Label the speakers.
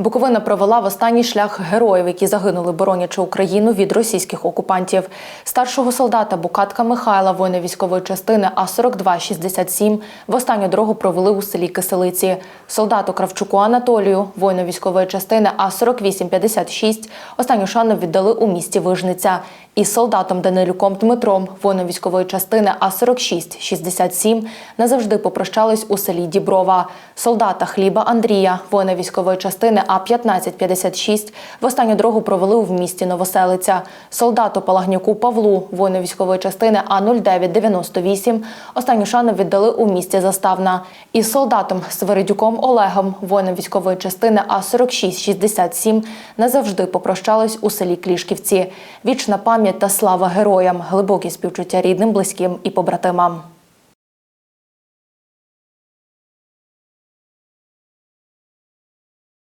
Speaker 1: Буковина провела в останній шлях героїв, які загинули, боронячи Україну від російських окупантів. Старшого солдата Букатка Михайла, воїна військової частини А 4267 в останню дорогу провели у селі Киселиці. Солдату Кравчуку Анатолію, воїну військової частини А 4856 останню шану віддали у місті Вижниця. Із солдатом Данилюком Дмитром, воїном військової частини А 4667 назавжди попрощались у селі Діброва. Солдата Хліба Андрія, воїна військової частини А 1556 в останню дорогу провели в місті Новоселиця. Солдату Палагнюку Павлу, воїну військової частини А 0998 останню шану віддали у місті Заставна. Із солдатом Свиридюком Олегом, воїном військової частини А 4667 назавжди попрощались у селі Клішківці. Вічна пам'ять та слава героям, глибокі співчуття рідним, близьким і побратимам.